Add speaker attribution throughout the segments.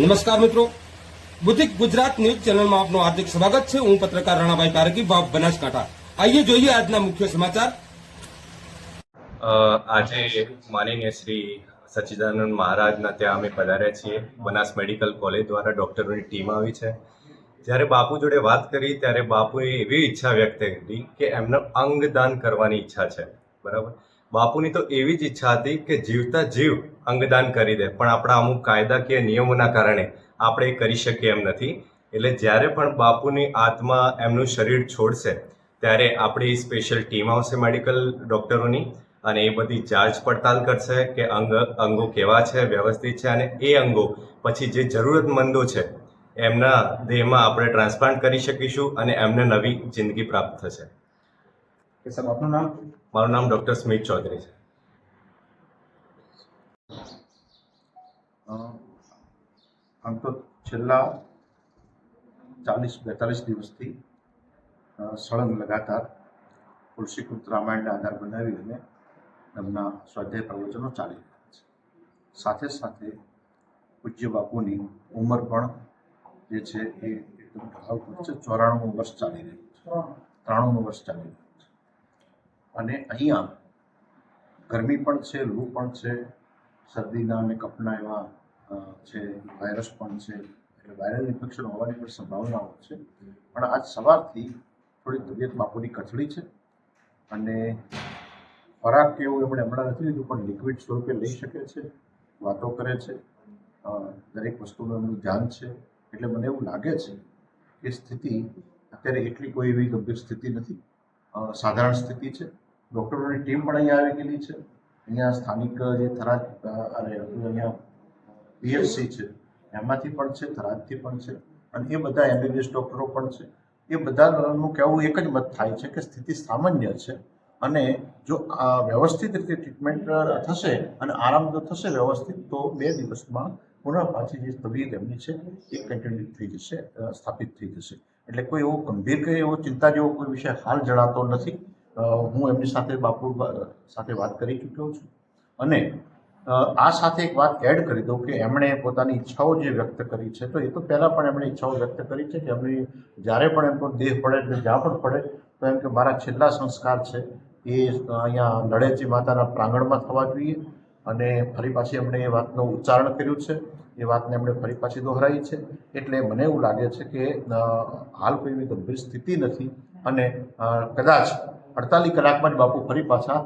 Speaker 1: નમસ્કાર મિત્રો. બુદ્ધિક ગુજરાત ન્યૂઝ ચેનલમાં આપનું હાર્દિક સ્વાગત છે. હું પત્રકાર રાણાભાઈ પારકી બાપ બનાસકાંઠા. આઈએ જોઈએ આજના મુખ્ય સમાચાર.
Speaker 2: આજે માનનીય શ્રી સચ્ચિદાનંદ મહારાજના ત્યાં અમે પધાર્યા છીએ. બનાસ મેડિકલ કોલેજ દ્વારા ડૉક્ટરોની ટીમ આવી છે. જ્યારે બાપુ જોડે વાત કરી, ત્યારે બાપુએ એવી ઈચ્છા વ્યક્ત કરી કે એમને અંગદાન કરવાની ઈચ્છા છે. બરાબર? બાપુની તો એવી જ ઈચ્છા હતી કે જીવતા જીવ અંગદાન કરી દે, પણ આપણા અમુક કાયદાકીય નિયમોના કારણે આપણે એ કરી શકીએ એમ નથી. એટલે જ્યારે પણ બાપુની આત્મા એમનું શરીર છોડશે, ત્યારે આપણી સ્પેશિયલ ટીમ આવશે મેડિકલ ડૉક્ટરોની અને એ બધી જાંચ પડતાલ કરશે કે અંગ, અંગો કેવા છે, વ્યવસ્થિત છે અને એ અંગો પછી જે જરૂરતમંદો છે, એમના દેહમાં આપણે ટ્રાન્સપ્લાન્ટ કરી શકીશું અને એમને નવી જિંદગી પ્રાપ્ત થશે.
Speaker 3: કે સાહેબ આપનું નામ?
Speaker 2: મારું નામ ડૉક્ટર સ્મિત ચૌધરી છે.
Speaker 3: અ, આમ તો છેલ્લા ચાલીસ બેતાલીસ દિવસથી સળંગ લગાતાર તુલસીકૃત રામાયણને આધાર બનાવી અને એમના સ્વાધ્યાય પ્રવચનો ચાલી રહ્યા છે. સાથે સાથે પૂજ્ય બાપુની ઉંમર પણ જે છે એ એકદમ પર છે. ચોરાણું વર્ષ ચાલી રહ્યું છે. ત્રાણું. વર્ષ ચાલી રહ્યું છે. અને અહીંયા ગરમી પણ છે, લૂ પણ છે, શરદીના અને કપના એવા છે વાયરસ પણ છે. એટલે વાયરલ ઇન્ફેક્શન હોવાની પણ સંભાવનાઓ છે. પણ આજ સવારથી થોડી તબિયત બાપુની કથળી છે અને ખોરાક કે એવું એમણે હમણાં નથી લીધું, પણ લિક્વિડ સ્વરૂપે લઈ શકે છે, વાતો કરે છે. દરેક વસ્તુનું એમનું ધ્યાન છે. એટલે મને એવું લાગે છે કે સ્થિતિ અત્યારે એટલી કોઈ એવી ગંભીર સ્થિતિ નથી. સાધારણ સ્થિતિ છે. ડૉક્ટરોની ટીમ પણ અહીંયા આવી ગયેલી છે. અહીંયા સ્થાનિક જે થરાદ અરે, અહીંયા પીએચસી છે, એમાંથી પણ છે, થરાદથી પણ છે. અને એ બધા એમબીબીએસ ડૉક્ટરો પણ છે. એ બધાનું કહેવું એક જ મત થાય છે કે સ્થિતિ સામાન્ય છે અને જો આ વ્યવસ્થિત રીતે ટ્રીટમેન્ટ થશે અને આરામ જો થશે વ્યવસ્થિત, તો બે દિવસમાં પુનઃ પાછી જે તબિયત એમની છે, એ કન્ટિન્યુ થઈ જશે સ્થાપિત થઈ જશે. એટલે કોઈ એવો ગંભીર કે એવો ચિંતા જેવો કોઈ વિષય હાલ જણાતો નથી. હું એમની સાથે બાપુ સાથે વાત કરી ચૂક્યો છું. અને આ સાથે એક વાત એડ કરી દઉં કે એમણે પોતાની ઈચ્છાઓ જે વ્યક્ત કરી છે, તો એ તો પહેલાં પણ એમણે ઈચ્છાઓ વ્યક્ત કરી છે કે એમની જ્યારે પણ એમનો દેહ પડે એટલે જ્યાં પણ પડે, તો એમ કે મારા છેલ્લા સંસ્કાર છે એ અહીંયા લડેચી માતાના પ્રાંગણમાં થવા જોઈએ. અને ફરી પાછી એમણે એ વાતનું ઉચ્ચારણ કર્યું છે. એ વાતને એમણે ફરી પાછી દોહરાવી છે. એટલે મને એવું લાગે છે કે હાલ કોઈ એવી ગંભીર સ્થિતિ નથી અને કદાચ અડતાલીસ કલાકમાં જ બાપુ ફરી પાછા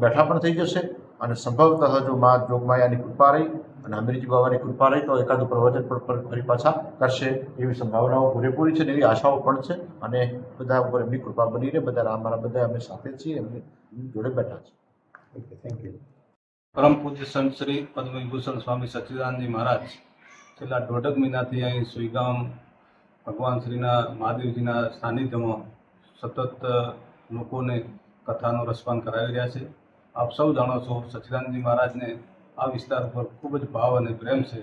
Speaker 3: બેઠા પણ થઈ જશે અને સંભવતઃ જો મા જોગમાયાની કૃપા રહી અને અમીરજી બાબાની કૃપા રહી તો એકાદું પ્રવચન પણ ફરી- પાછા કરશે એવી સંભાવનાઓ પૂરેપૂરી છે ને એવી આશાઓ પણ છે અને બધા ઉપર એમની કૃપા બની રહે બધા અમારા બધા અમે સાથે છીએ, એમની જોડે બેઠા છે ઓકે થેન્ક યુ
Speaker 4: પરમ પૂજ્ય સંત શ્રી પદ્મવિભૂષણ સ્વામી સચ્ચિદાનંદજી મહારાજ, છેલ્લા દોઢક મહિનાથી અહીં સુઈગામ ભગવાન શ્રીના મહાદેવજીના સાનિધ્યમાં સતત લોકોને કથાનો રસપાન કરાવી રહ્યા છે. આપ સૌ જાણો છો સચ્ચિદાનંદજી મહારાજને આ વિસ્તાર પર ખૂબ જ ભાવ અને પ્રેમ છે.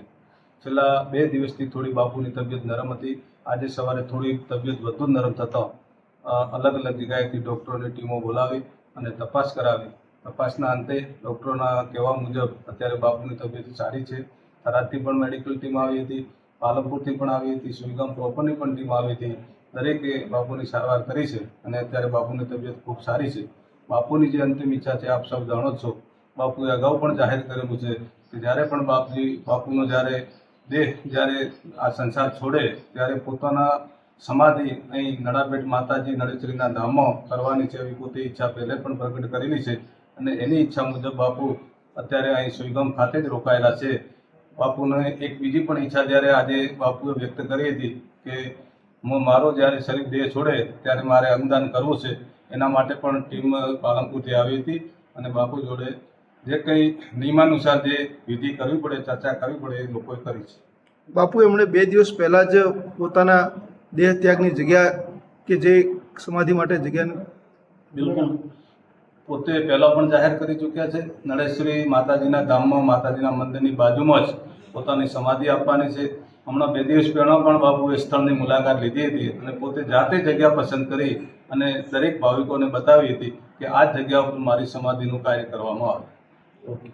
Speaker 4: છેલ્લા બે દિવસથી થોડી બાપુની તબિયત નરમ હતી. આજે સવારે થોડી તબિયત વધુ નરમ થતાં અલગ અલગ જગ્યાએથી ડૉક્ટરોની ટીમો બોલાવી અને તપાસ કરાવી. તપાસના અંતે ડૉક્ટરોના કહેવા મુજબ અત્યારે બાપુની તબિયત સારી છે. થરાદથી પણ મેડિકલ ટીમ આવી હતી, પાલનપુરથી પણ આવી હતી, સુઈગામ પ્રોપરની પણ ટીમ આવી હતી. દરેકે બાપુની સારવાર કરી છે અને અત્યારે બાપુની તબિયત ખૂબ સારી છે. બાપુની જે અંતિમ ઈચ્છા છે, આપ સૌ જાણો જ છો. બાપુએ અગાઉ પણ જાહેર કરેલું છે કે જ્યારે પણ બાપજી, બાપુનો જ્યારે દેહ જ્યારે આ સંસાર છોડે, ત્યારે પોતાના સમાધિ અહીં નડાબેટ માતાજી નળેશ્વરીના ધામમાં કરવાની છે એવી પોતે ઈચ્છા પહેલે પણ પ્રગટ કરેલી છે. અને એની ઈચ્છા મુજબ બાપુ અત્યારે અહીં સુઈગામ ખાતે જ રોકાયેલા છે. બાપુને એક બીજી પણ ઈચ્છા જ્યારે આજે બાપુએ વ્યક્ત કરી હતી કે હું મારો જ્યારે શરીર દેહ છોડે ત્યારે મારે અંગદાન કરવું છે. એના માટે પણ ટીમ પાલનપુરથી આવી હતી અને બાપુ જોડે જે કંઈ નિયમાનુસાર જે વિધિ કરવી પડે ચર્ચા કરવી પડે એ લોકોએ કરી છે.
Speaker 5: બાપુ એમણે બે દિવસ પહેલાં જ પોતાના દેહ ત્યાગની જગ્યા કે જે સમાધિ માટે જગ્યાનું
Speaker 4: બિલકુલ. પોતે પહેલાં પણ જાહેર કરી ચૂક્યા છે. નળેશ્વરી માતાજીના ધામમાં, માતાજીના મંદિરની બાજુમાં જ પોતાની સમાધિ આપવાની છે. હમણાં બે દિવસ પહેલાં પણ બાપુએ સ્થળની મુલાકાત લીધી હતી અને પોતે જાતે જગ્યા પસંદ કરી અને દરેક ભાવિકોને બતાવી હતી કે આ જગ્યા ઉપર મારી સમાધિનું કાર્ય કરવામાં આવે.
Speaker 5: ઓકે.